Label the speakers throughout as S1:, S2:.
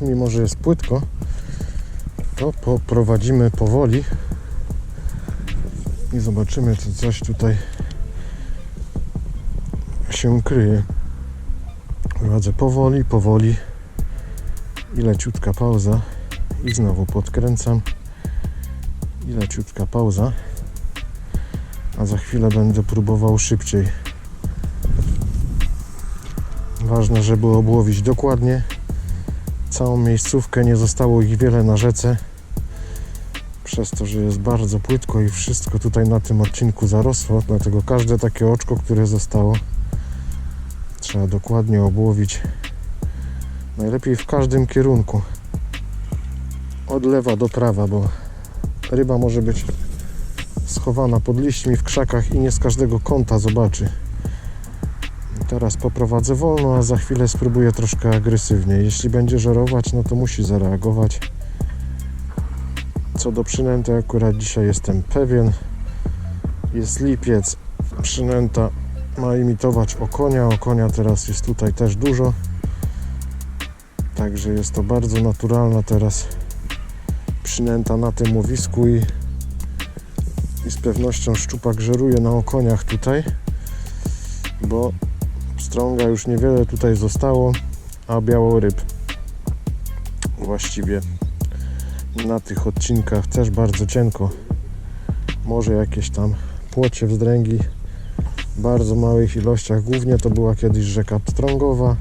S1: Mimo, że jest płytko, to poprowadzimy powoli. I zobaczymy, czy coś tutaj się kryje. Prowadzę powoli, powoli. I leciutka pauza. I znowu podkręcam. I leciutka pauza. A za chwilę będę próbował szybciej. Ważne, żeby obłowić dokładnie całą miejscówkę, nie zostało ich wiele na rzece przez to, że jest bardzo płytko i wszystko tutaj na tym odcinku zarosło, dlatego każde takie oczko, które zostało trzeba dokładnie obłowić najlepiej w każdym kierunku od lewa do prawa, bo ryba może być schowana pod liśćmi w krzakach i nie z każdego kąta zobaczy. Teraz poprowadzę wolno, a za chwilę spróbuję troszkę agresywnie. Jeśli będzie żerować, no to musi zareagować. Co do przynęty, akurat dzisiaj jestem pewien. Jest lipiec. Przynęta ma imitować okonia. Okonia teraz jest tutaj też dużo. Także jest to bardzo naturalna teraz przynęta na tym łowisku i, i z pewnością szczupak żeruje na okoniach tutaj, bo strąga już niewiele tutaj zostało, a białoryb właściwie na tych odcinkach też bardzo cienko. Może jakieś tam płocie wzdręgi w bardzo małych ilościach. Głównie to była kiedyś rzeka Pstrągowa,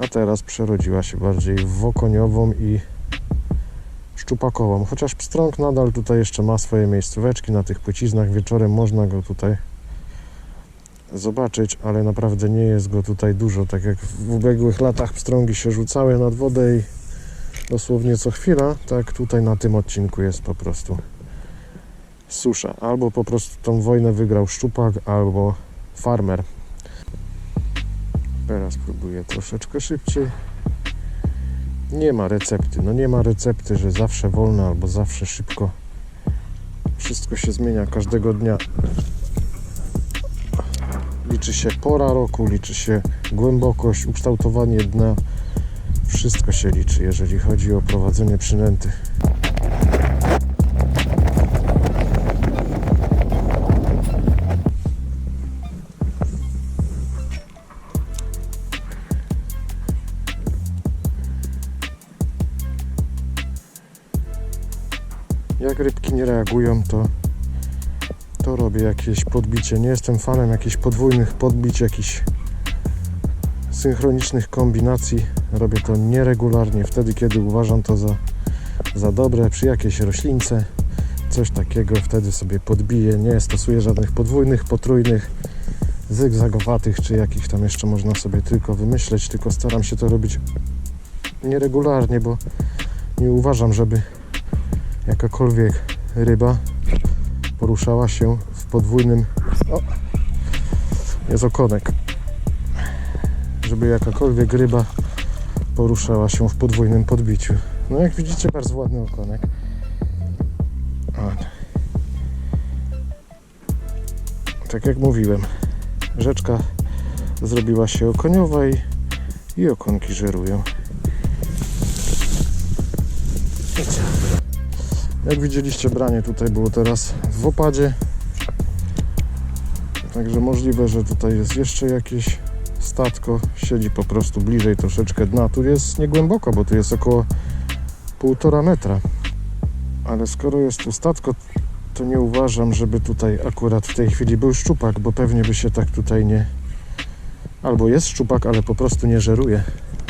S1: a teraz przerodziła się bardziej w okoniową i szczupakową. Chociaż pstrąg nadal tutaj jeszcze ma swoje miejscóweczki na tych płyciznach. Wieczorem można go tutaj zobaczyć, ale naprawdę nie jest go tutaj dużo. Tak jak w ubiegłych latach pstrągi się rzucały nad wodę i dosłownie co chwila, tak tutaj na tym odcinku jest po prostu susza. Albo po prostu tą wojnę wygrał szczupak, albo farmer. Teraz próbuję troszeczkę szybciej. Nie ma recepty. No nie ma recepty, że zawsze wolno albo zawsze szybko. Wszystko się zmienia każdego dnia. Liczy się pora roku, liczy się głębokość, ukształtowanie dna. Wszystko się liczy, jeżeli chodzi o prowadzenie przynęty. Jak rybki nie reagują, to, to robię jakieś podbicie. Nie jestem fanem jakichś podwójnych podbić, jakichś synchronicznych kombinacji. Robię to nieregularnie, wtedy kiedy uważam to za, za dobre, przy jakiejś roślince, coś takiego, wtedy sobie podbiję. Nie stosuję żadnych podwójnych, potrójnych, zygzagowatych, czy jakich tam jeszcze można sobie tylko wymyśleć, tylko staram się to robić nieregularnie, bo nie uważam, żeby jakakolwiek ryba poruszała się w podwójnym. O, jest okonek. Żeby jakakolwiek ryba poruszała się w podwójnym podbiciu. No jak widzicie, bardzo ładny okonek. Tak jak mówiłem, rzeczka zrobiła się okoniowa i, i okonki żerują. Jak widzieliście, branie tutaj było teraz w opadzie. Także możliwe, że tutaj jest jeszcze jakieś statko. Siedzi po prostu bliżej troszeczkę dna. Tu jest niegłęboko, bo tu jest około półtora metra. Ale skoro jest tu statko, to nie uważam, żeby tutaj akurat w tej chwili był szczupak, bo pewnie by się tak tutaj nie... Albo jest szczupak, ale po prostu nie żeruje.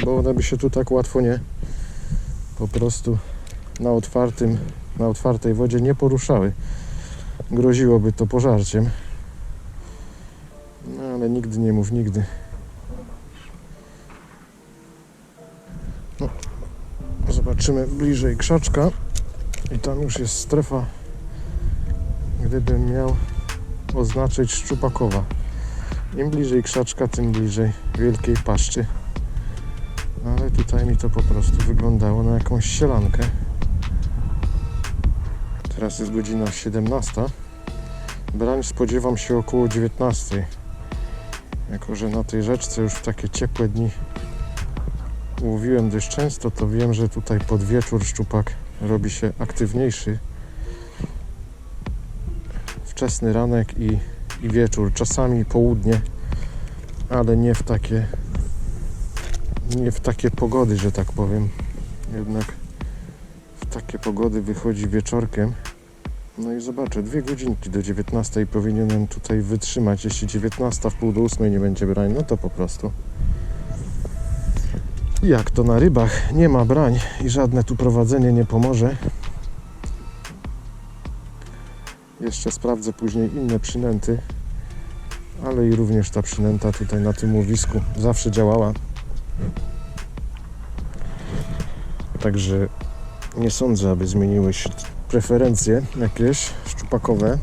S1: Bo one by się tu tak łatwo nie... Po prostu na otwartym na otwartej wodzie nie poruszały. Groziłoby to pożarciem. No ale nigdy nie mów nigdy. No, zobaczymy bliżej krzaczka i tam już jest strefa, gdybym miał oznaczyć szczupakowa. Im bliżej krzaczka, tym bliżej wielkiej paszczy. No, ale tutaj mi to po prostu wyglądało na jakąś sielankę. Teraz jest godzina 17. Brań spodziewam się około 19. Jako, że na tej rzeczce już w takie ciepłe dni łowiłem dość często, to wiem, że tutaj pod wieczór szczupak robi się aktywniejszy. Wczesny ranek i, i wieczór, czasami południe, ale nie w takie nie w takie pogody, że tak powiem. Jednak w takie pogody wychodzi wieczorkiem. No i zobaczę, dwie godzinki do 19 powinienem tutaj wytrzymać. Jeśli 19 w pół do 8 nie będzie brań, no to po prostu. Jak to na rybach nie ma brań i żadne tu prowadzenie nie pomoże. Jeszcze sprawdzę później inne przynęty, ale i również ta przynęta tutaj na tym łowisku zawsze działała. Także nie sądzę, aby zmieniły się preferencje jakieś szczupakowe.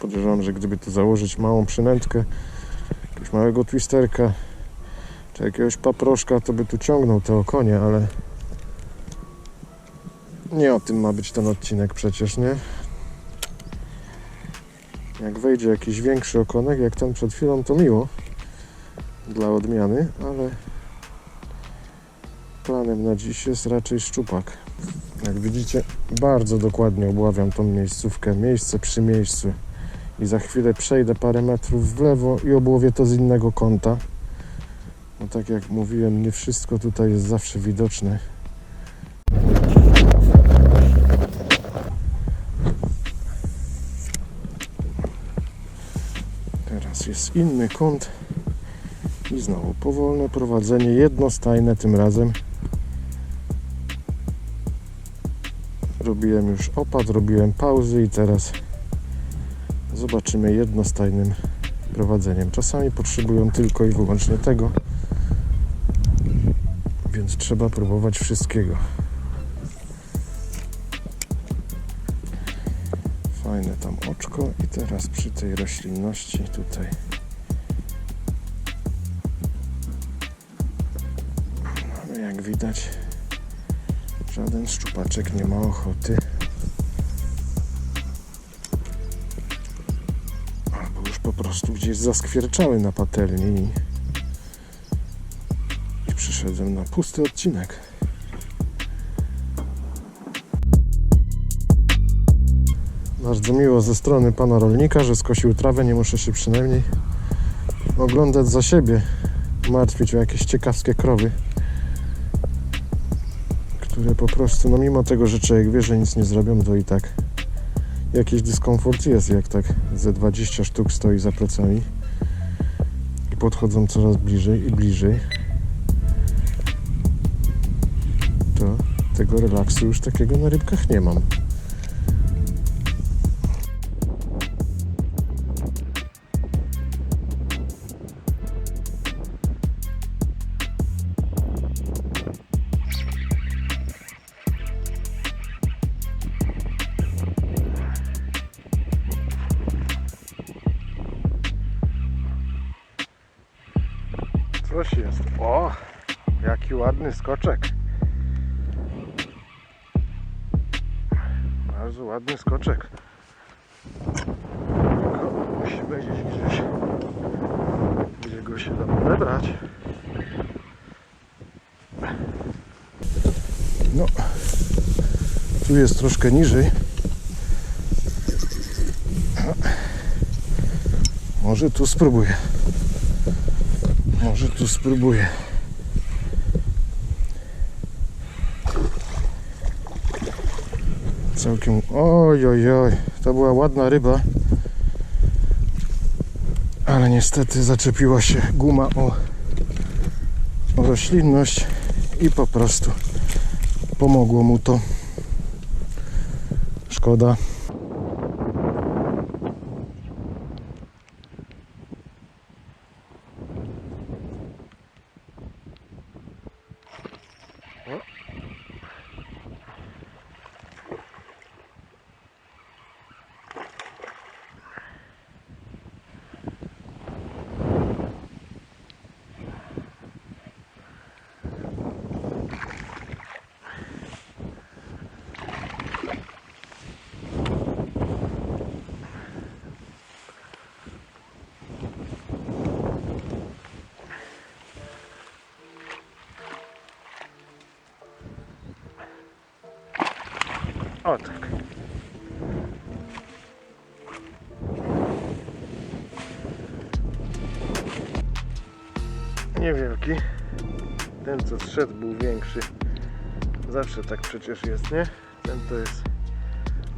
S1: Podejrzewam, że gdyby tu założyć małą przynętkę, jakiegoś małego twisterka, czy jakiegoś paproszka, to by tu ciągnął te okonie, ale nie o tym ma być ten odcinek przecież, nie? Jak wejdzie jakiś większy okonek, jak ten przed chwilą, to miło dla odmiany, ale planem na dziś jest raczej szczupak. Jak widzicie, bardzo dokładnie obławiam tą miejscówkę, miejsce przy miejscu. I za chwilę przejdę parę metrów w lewo i obłowię to z innego kąta. No tak jak mówiłem, nie wszystko tutaj jest zawsze widoczne. Teraz jest inny kąt i znowu powolne prowadzenie, jednostajne tym razem. Robiłem już opad, robiłem pauzy i teraz zobaczymy jednostajnym prowadzeniem. Czasami potrzebują tylko i wyłącznie tego, więc trzeba próbować wszystkiego. Fajne tam oczko i teraz przy tej roślinności tutaj mamy jak widać żaden szczupaczek nie ma ochoty albo już po prostu gdzieś zaskwierczały na patelni i, i przyszedłem na pusty odcinek. Bardzo miło ze strony pana rolnika, że skosił trawę, nie muszę się przynajmniej oglądać za siebie, martwić o jakieś ciekawskie krowy, które po prostu, no mimo tego, że człowiek wie, że nic nie zrobią, to i tak jakiś dyskomfort jest, jak tak ze 20 sztuk stoi za plecami i podchodzą coraz bliżej i bliżej, to tego relaksu już takiego na rybkach nie mam. Ładny skoczek. Bardzo ładny skoczek. Tylko musi być gdzieś, gdzie go się da odebrać. No, tu jest troszkę niżej. Może tu spróbuję. Może tu spróbuję. Całkiem. Oj, oj, oj. To była ładna ryba. Ale niestety zaczepiła się guma o, o roślinność i po prostu pomogło mu to. Szkoda. O tak. Niewielki. Ten co zszedł był większy. Zawsze tak przecież jest, nie? Ten to jest...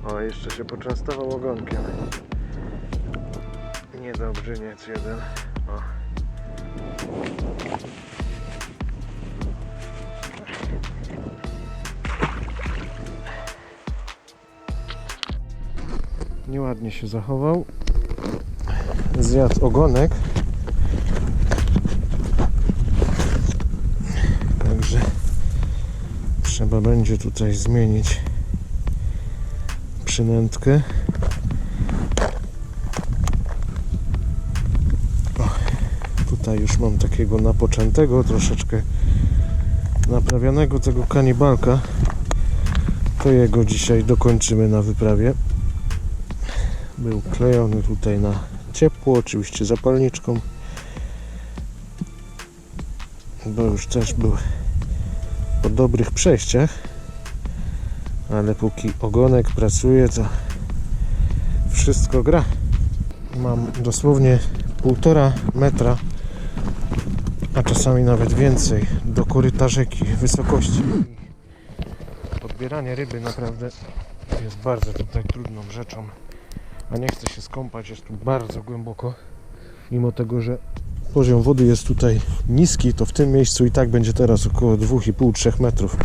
S1: O, jeszcze się poczęstował ogonkiem. Niedobrzyniec jeden. Nieładnie się zachował. Zjadł ogonek. Także trzeba będzie tutaj zmienić przynętkę. O, tutaj już mam takiego napoczętego, troszeczkę naprawionego tego kanibalka. To jego dzisiaj dokończymy na wyprawie. Był klejony tutaj na ciepło, oczywiście zapalniczką. Bo już też był po dobrych przejściach. Ale póki ogonek pracuje, to wszystko gra. Mam dosłownie półtora metra, a czasami nawet więcej, do koryta rzeki wysokości. Podbieranie ryby naprawdę jest bardzo tutaj trudną rzeczą a nie chce się skąpać, jest tu bardzo głęboko. Mimo tego, że poziom wody jest tutaj niski, to w tym miejscu i tak będzie teraz około 2,5-3 metrów.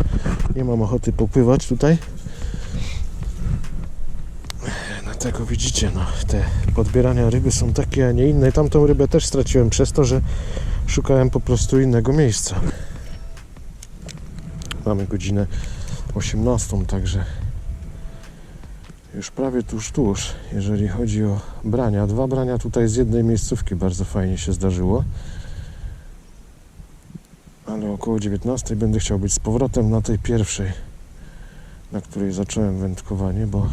S1: Nie mam ochoty popływać tutaj. Dlatego widzicie, no, te podbierania ryby są takie, a nie inne. Tamtą rybę też straciłem przez to, że szukałem po prostu innego miejsca. Mamy godzinę 18, także już prawie tuż, tuż, jeżeli chodzi o brania. Dwa brania tutaj z jednej miejscówki bardzo fajnie się zdarzyło. Ale około 19 będę chciał być z powrotem na tej pierwszej, na której zacząłem wędkowanie, bo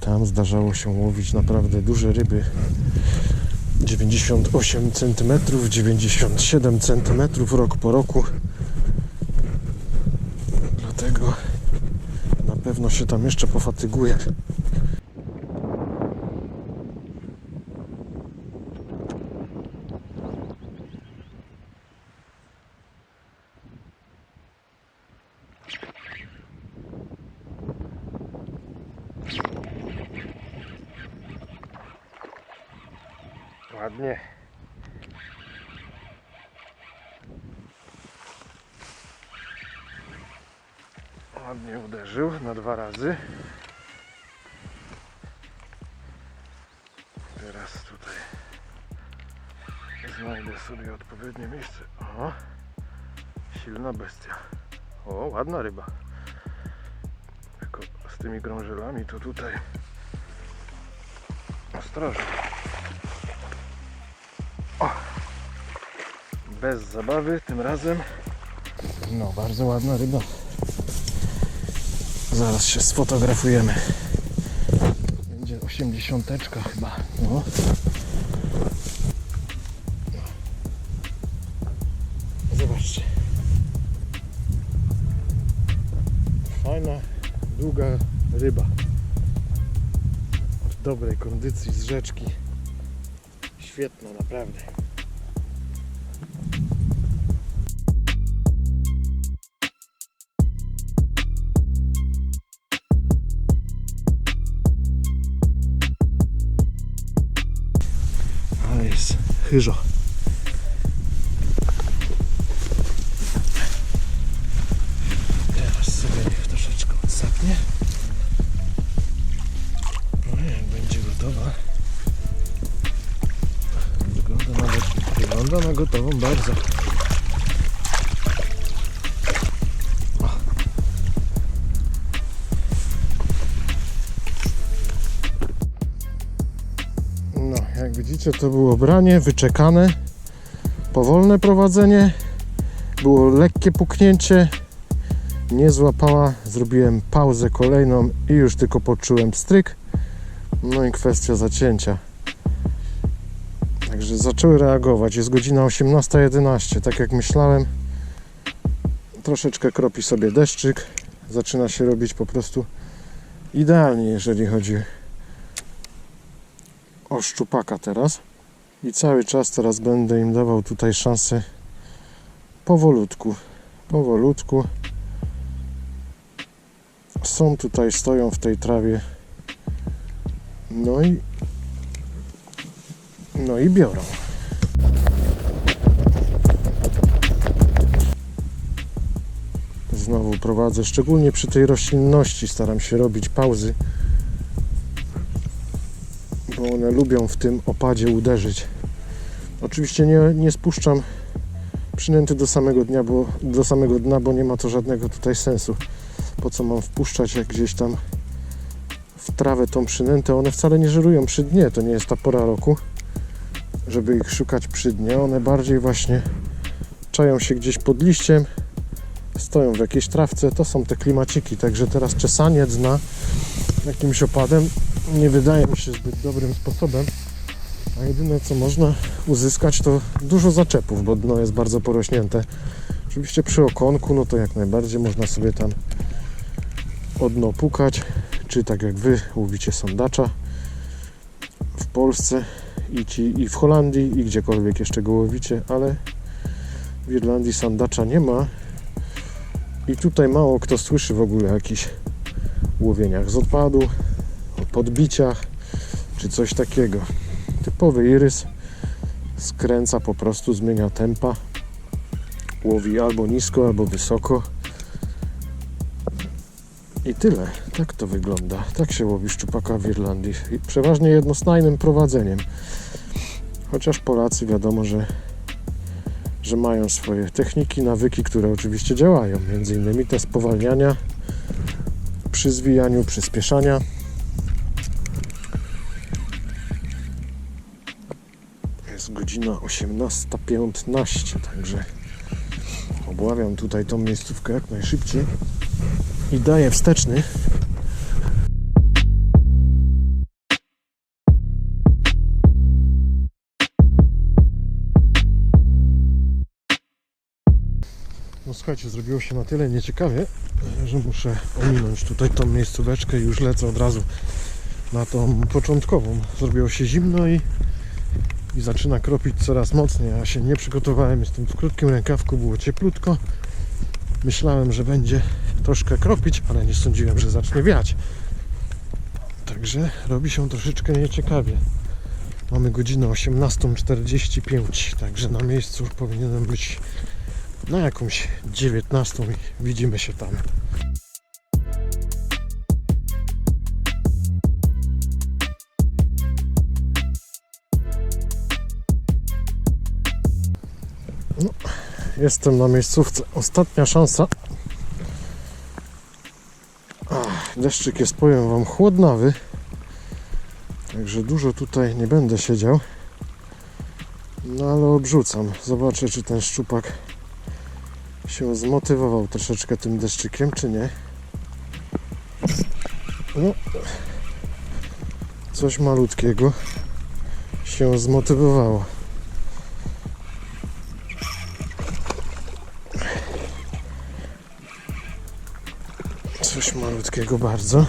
S1: tam zdarzało się łowić naprawdę duże ryby. 98 cm, 97 cm rok po roku. Dlatego na pewno się tam jeszcze pofatyguję. Ładnie. Na dwa razy. Teraz tutaj znajdę sobie odpowiednie miejsce. O, silna bestia. O, ładna ryba. Tylko z tymi grążelami to tutaj ostrożnie. O, bez zabawy tym razem. No, bardzo ładna ryba. Zaraz się sfotografujemy. Będzie osiemdziesiąteczka chyba. No. Zobaczcie. Fajna, długa ryba. W dobrej kondycji z rzeczki. Świetna, naprawdę. Chyżo. Teraz sobie niech troszeczkę odsapnie. No jak będzie gotowa. Wygląda na, wygląda na gotową bardzo. Jak widzicie, to było branie, wyczekane, powolne prowadzenie, było lekkie puknięcie, nie złapała, zrobiłem pauzę kolejną i już tylko poczułem stryk, no i kwestia zacięcia. Także zaczęły reagować, jest godzina 18.11, tak jak myślałem, troszeczkę kropi sobie deszczyk, zaczyna się robić po prostu idealnie, jeżeli chodzi o szczupaka teraz. I cały czas teraz będę im dawał tutaj szansę powolutku, powolutku. Są tutaj, stoją w tej trawie. No i no i biorą. Znowu prowadzę, szczególnie przy tej roślinności staram się robić pauzy, bo one lubią w tym opadzie uderzyć. Oczywiście nie, nie spuszczam przynęty do samego dnia, bo do samego dna, bo nie ma to żadnego tutaj sensu. Po co mam wpuszczać jak gdzieś tam w trawę tą przynętę? One wcale nie żerują przy dnie, to nie jest ta pora roku, żeby ich szukać przy dnie. One bardziej właśnie czają się gdzieś pod liściem, stoją w jakiejś trawce. To są te klimaciki, także teraz czesanie dna jakimś opadem nie wydaje mi się zbyt dobrym sposobem. A jedyne co można uzyskać to dużo zaczepów, bo dno jest bardzo porośnięte. Oczywiście przy okonku, no to jak najbardziej można sobie tam o dno pukać, czy tak jak wy łowicie sondacza w Polsce i, ci, i w Holandii i gdziekolwiek jeszcze go łowicie, ale w Irlandii sandacza nie ma i tutaj mało kto słyszy w ogóle o jakichś łowieniach z odpadu, o podbiciach czy coś takiego. Typowy irys skręca po prostu, zmienia tempa, łowi albo nisko, albo wysoko. I tyle. Tak to wygląda. Tak się łowi szczupaka w Irlandii. I Przeważnie jednostajnym prowadzeniem. Chociaż Polacy wiadomo, że, że mają swoje techniki, nawyki, które oczywiście działają. Między innymi te spowalniania przy zwijaniu, przyspieszania. Godzina 18.15, także obławiam tutaj tą miejscówkę jak najszybciej i daję wsteczny. No słuchajcie, zrobiło się na tyle nieciekawie, że muszę ominąć tutaj tą miejscóweczkę i już lecę od razu na tą początkową. Zrobiło się zimno i, i zaczyna kropić coraz mocniej. Ja się nie przygotowałem, jestem w krótkim rękawku, było cieplutko. Myślałem, że będzie troszkę kropić, ale nie sądziłem, że zacznie wiać. Także robi się troszeczkę nieciekawie. Mamy godzinę 18.45, także na miejscu powinienem być na jakąś 19 i widzimy się tam. Jestem na miejscówce. Ostatnia szansa. Ach, deszczyk jest, powiem Wam, chłodnawy. Także dużo tutaj nie będę siedział. No ale obrzucam. Zobaczę, czy ten szczupak się zmotywował troszeczkę tym deszczykiem, czy nie. No, coś malutkiego się zmotywowało. Malutkiego bardzo.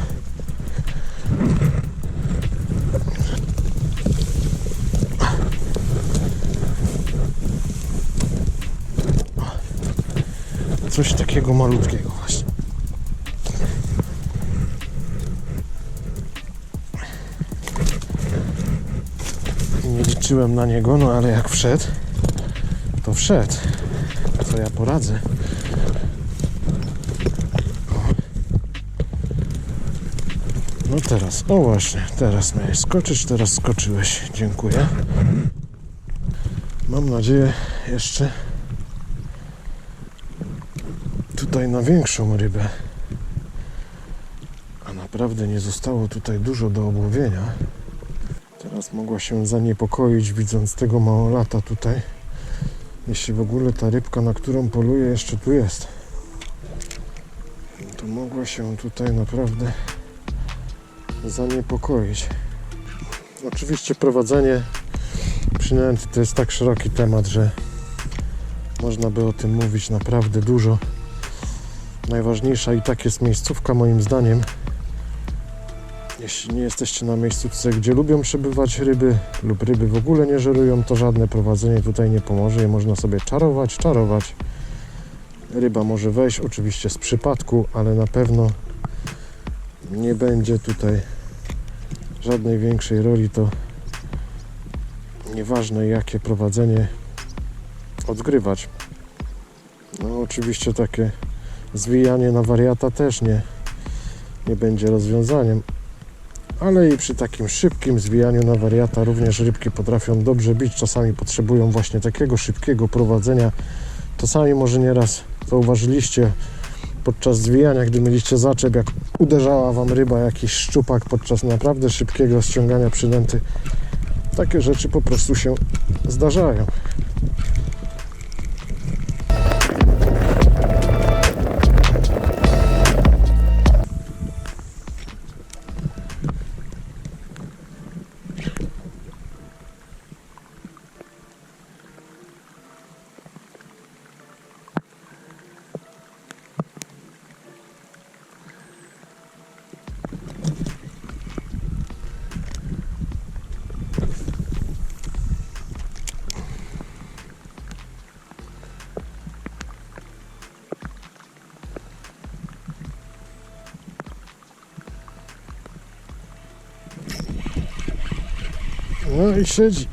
S1: Coś takiego malutkiego właśnie. Nie liczyłem na niego, no ale jak wszedł, to wszedł. Co ja poradzę? No teraz, o właśnie, teraz miałeś skoczyć, teraz skoczyłeś. Dziękuję. Mam nadzieję jeszcze tutaj na większą rybę. A naprawdę nie zostało tutaj dużo do obłowienia. Teraz mogła się zaniepokoić widząc tego małolata tutaj. Jeśli w ogóle ta rybka, na którą poluje, jeszcze tu jest. To mogła się tutaj naprawdę zaniepokoić. Oczywiście prowadzenie przynęty to jest tak szeroki temat, że można by o tym mówić naprawdę dużo. Najważniejsza i tak jest miejscówka moim zdaniem. Jeśli nie jesteście na miejscówce, gdzie lubią przebywać ryby lub ryby w ogóle nie żerują, to żadne prowadzenie tutaj nie pomoże i można sobie czarować, czarować. Ryba może wejść, oczywiście z przypadku, ale na pewno nie będzie tutaj żadnej większej roli. To nieważne jakie prowadzenie odgrywać. No oczywiście takie zwijanie na wariata też nie, nie będzie rozwiązaniem. Ale i przy takim szybkim zwijaniu na wariata również rybki potrafią dobrze bić. Czasami potrzebują właśnie takiego szybkiego prowadzenia. To sami może nieraz zauważyliście podczas zwijania, gdy mieliście zaczep, jak uderzała Wam ryba, jakiś szczupak podczas naprawdę szybkiego ściągania przynęty. Takie rzeczy po prostu się zdarzają. No i siedzi.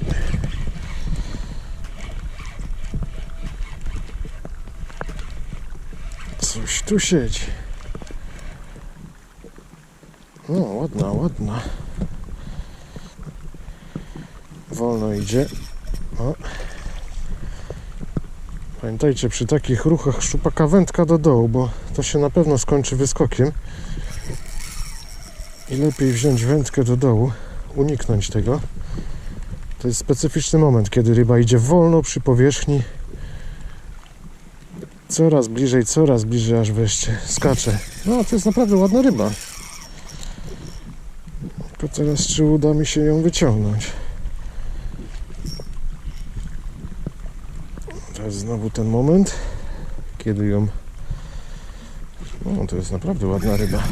S1: Coś tu siedzi. No, ładna, ładna. Wolno idzie. O. Pamiętajcie, przy takich ruchach szupaka wędka do dołu, bo to się na pewno skończy wyskokiem. I lepiej wziąć wędkę do dołu, uniknąć tego. To jest specyficzny moment, kiedy ryba idzie wolno przy powierzchni. Coraz bliżej, coraz bliżej, aż wreszcie skacze. No, to jest naprawdę ładna ryba. Tylko teraz czy uda mi się ją wyciągnąć. To jest znowu ten moment, kiedy ją... No, to jest naprawdę ładna ryba.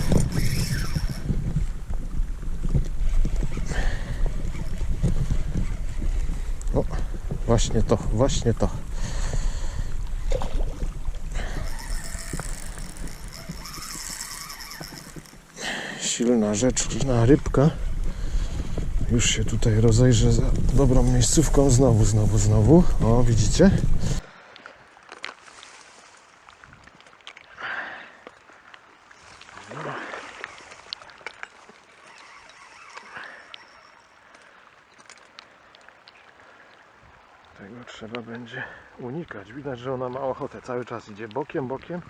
S1: Właśnie to, właśnie to. Silna rzecz, silna rybka. Już się tutaj rozejrzę za dobrą miejscówką. Znowu, znowu, znowu. O, widzicie? Tego trzeba będzie unikać. Widać, że ona ma ochotę. Cały czas idzie bokiem, bokiem.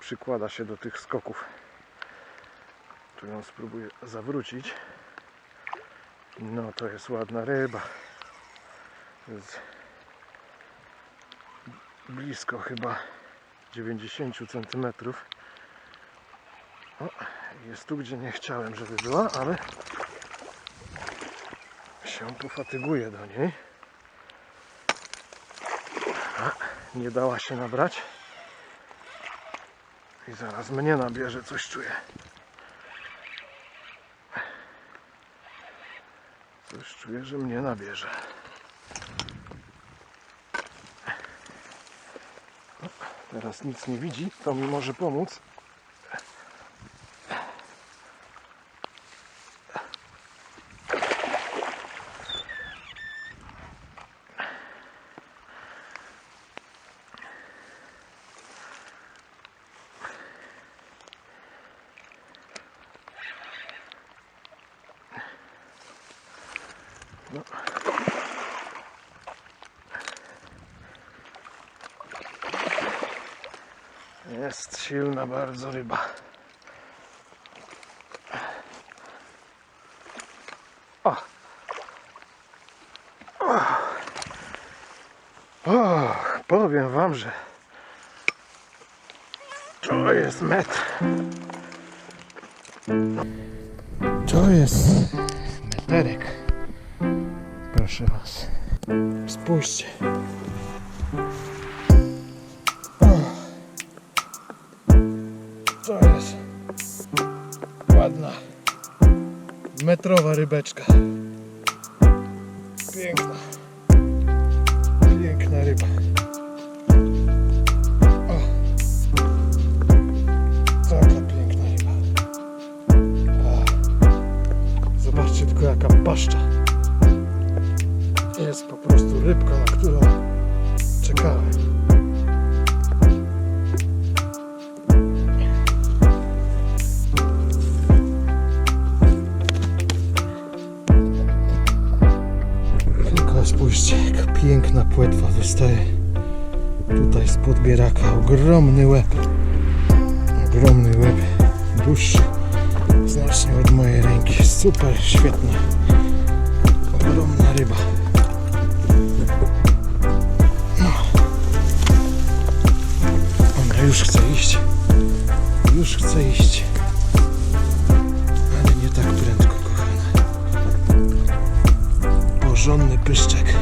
S1: Przykłada się do tych skoków. Tu ją spróbuję zawrócić. No to jest ładna ryba. Jest blisko chyba 90 cm. O, jest tu, gdzie nie chciałem, żeby była, ale się pofatyguję do niej. Nie dała się nabrać. I zaraz mnie nabierze, coś czuję. Coś czuję, że mnie nabierze. Teraz nic nie widzi, to mi może pomóc No. Jest silna bardzo ryba. O. O. O, powiem wam, że to jest metr. To jest meterek. Proszę was. Spójrzcie. To jest ładna, metrowa rybeczka. Znacznie od mojej ręki. Super, świetna. Ogromna ryba. No. Ona już chce iść. Już chce iść. Ale nie tak prędko, kochana porządny pyszczek.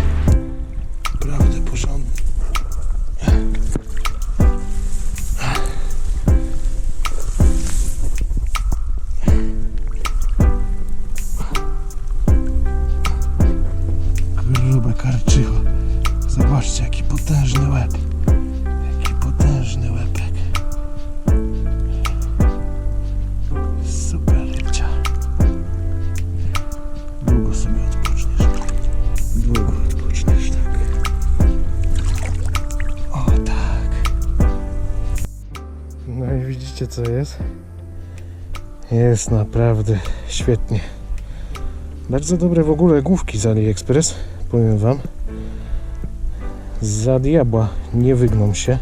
S1: No i widzicie co jest? Jest naprawdę świetnie. Bardzo dobre w ogóle główki z AliExpress, powiem wam. Za diabła nie wygną się.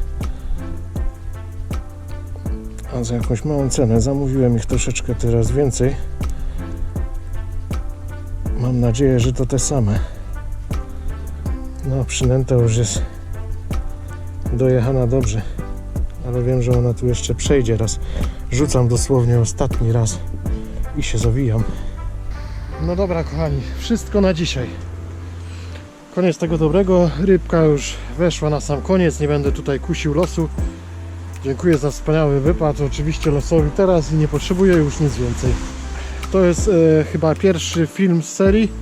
S1: A za jakąś małą cenę zamówiłem ich troszeczkę teraz więcej. Mam nadzieję, że to te same. No, przynęta już jest dojechana dobrze, ale wiem, że ona tu jeszcze przejdzie raz. Rzucam dosłownie ostatni raz i się zawijam. No dobra, kochani, wszystko na dzisiaj. Koniec tego dobrego. Rybka już weszła na sam koniec. Nie będę tutaj kusił losu. Dziękuję za wspaniały wypad. Oczywiście losowi teraz i nie potrzebuję już nic więcej. To jest e, chyba pierwszy film z serii.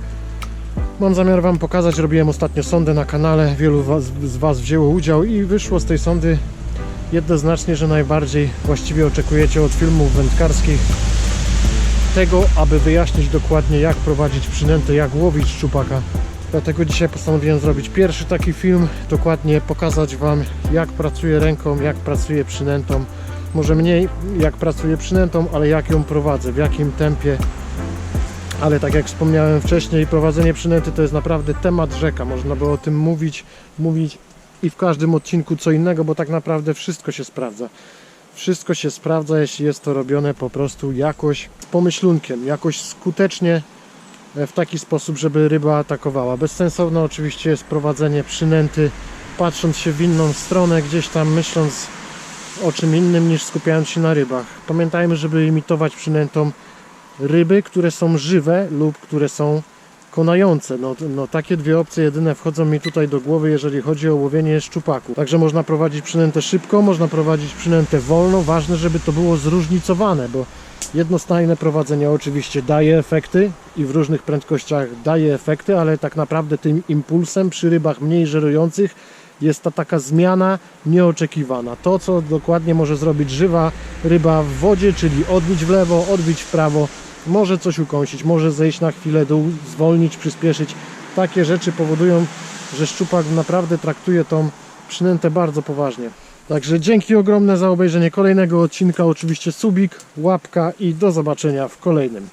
S1: Mam zamiar Wam pokazać, robiłem ostatnio sondę na kanale, wielu was, z Was wzięło udział i wyszło z tej sondy jednoznacznie, że najbardziej właściwie oczekujecie od filmów wędkarskich tego, aby wyjaśnić dokładnie jak prowadzić przynętę, jak łowić szczupaka. Dlatego dzisiaj postanowiłem zrobić pierwszy taki film, dokładnie pokazać Wam jak pracuję ręką, jak pracuję przynętą. Może mniej jak pracuję przynętą, ale jak ją prowadzę, w jakim tempie. Ale tak jak wspomniałem wcześniej, prowadzenie przynęty to jest naprawdę temat rzeka. Można by o tym mówić, mówić i w każdym odcinku co innego, bo tak naprawdę wszystko się sprawdza. Wszystko się sprawdza, jeśli jest to robione po prostu jakoś z pomyślunkiem, jakoś skutecznie e, w taki sposób, żeby ryba atakowała. Bezsensowne oczywiście jest prowadzenie przynęty, patrząc się w inną stronę, gdzieś tam myśląc o czym innym niż skupiając się na rybach. Pamiętajmy, żeby imitować przynętą ryby, które są żywe lub które są konające. No, no takie dwie opcje jedyne wchodzą mi tutaj do głowy, jeżeli chodzi o łowienie szczupaku. Także można prowadzić przynętę szybko, można prowadzić przynętę wolno. Ważne, żeby to było zróżnicowane, bo jednostajne prowadzenie oczywiście daje efekty i w różnych prędkościach daje efekty, ale tak naprawdę tym impulsem przy rybach mniej żerujących jest ta taka zmiana nieoczekiwana. To, co dokładnie może zrobić żywa ryba w wodzie, czyli odbić w lewo, odbić w prawo, może coś ukąsić, może zejść na chwilę dół, zwolnić, przyspieszyć. Takie rzeczy powodują, że szczupak naprawdę traktuje tą przynętę bardzo poważnie. Także dzięki ogromne za obejrzenie kolejnego odcinka. Oczywiście subik, łapka i do zobaczenia w kolejnym.